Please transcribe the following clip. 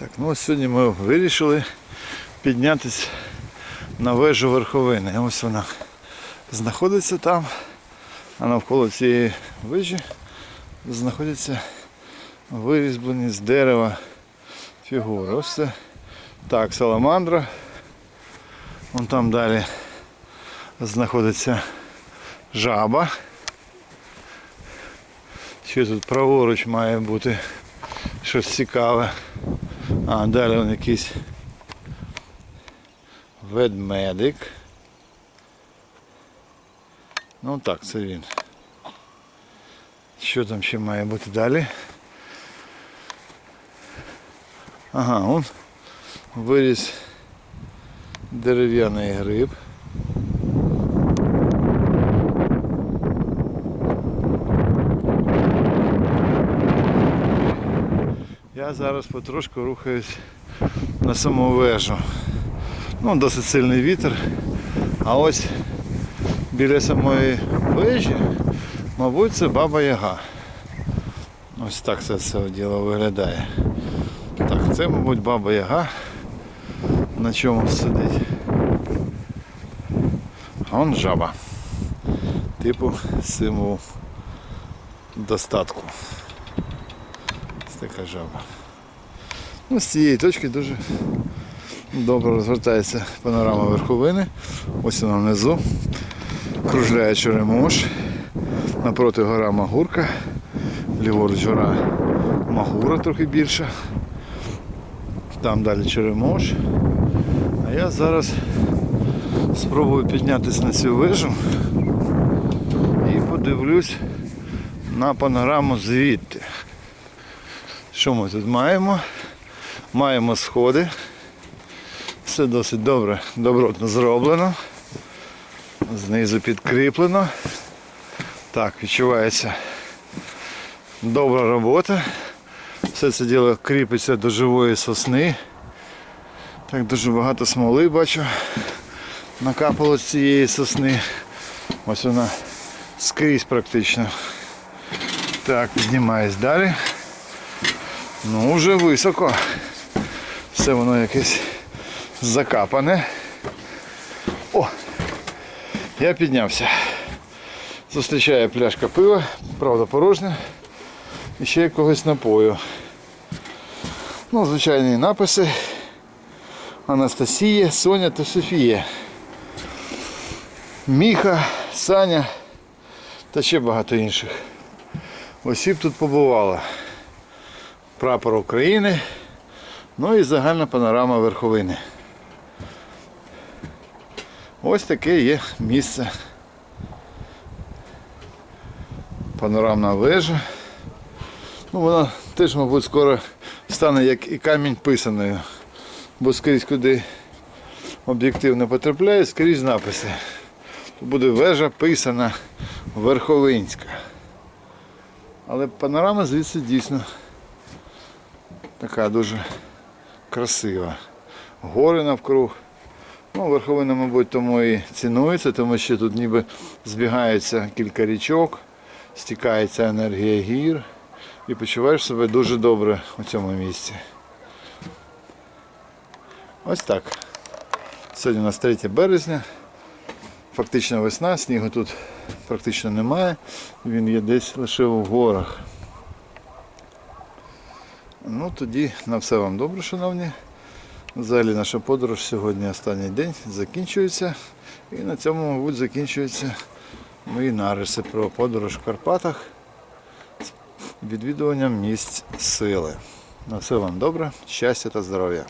Так, ну ось сьогодні ми вирішили піднятися на вежу верховини. Ось вона знаходиться там, а навколо цієї вежі знаходяться вирізблені з дерева фігури. Ось це так, саламандра. Вон там далі знаходиться жаба. Ще тут праворуч має бути щось цікаве. А, далі он якийсь ведмедик. Ну так, це він. Що там ще має бути далі? Ага, он виріс дерев'яний гриб. Я зараз потрошку рухаюсь на саму вежу. Ну, досить сильний вітер. А ось біля самої вежі, мабуть, це баба Яга. Ось так це все діло виглядає. Так, це, мабуть, баба Яга на чому сидить. Он жаба. Типу символ достатку. Така жаба. Ну, з цієї точки дуже добре розвертається панорама верховини. Ось вона внизу. Кружляє Черемош. Напроти гора Магурка. Ліворуч гора Магура трохи більша. Там далі Черемош. А я зараз спробую піднятися на цю вежу і подивлюсь на панораму звідти. Що ми тут маємо? Маємо сходи. Все досить добре, добротно зроблено. Знизу підкріплено. Так, відчувається добра робота. Все це діло кріпиться до живої сосни. Так, дуже багато смоли бачу. Накапало з цієї сосни. Ось вона скрізь практично. Так, піднімаюсь далі. Ну, вже високо. Все воно якесь закапане. О! Я піднявся. Зустрічає пляшка пива, правда порожня. І ще якогось напою. Ну, звичайні написи. Анастасія, Соня та Софія. Міха, Саня та ще багато інших. Осіб тут побувало. Прапор України, ну і загальна панорама верховини. Ось таке є місце. Панорамна вежа. Ну, вона теж, мабуть, скоро стане як і камінь писаною. Бо скрізь куди об'єктив не потрапляє, скрізь написи. Буде вежа писана Верховинська. Але панорама звідси дійсно така дуже красива. Гори навкруг. Ну, верховина, мабуть, тому і цінується, тому що тут ніби збігаються кілька річок, стікається енергія гір і почуваєш себе дуже добре у цьому місці. Ось так. Сьогодні у нас 3 березня. Фактично весна, снігу тут практично немає. Він є десь лише в горах. Ну тоді на все вам добре, шановні. Взагалі наша подорож сьогодні останній день закінчується. І на цьому, мабуть, закінчуються мої нариси про подорож в Карпатах з відвідуванням місць сили. На все вам добре, щастя та здоров'я.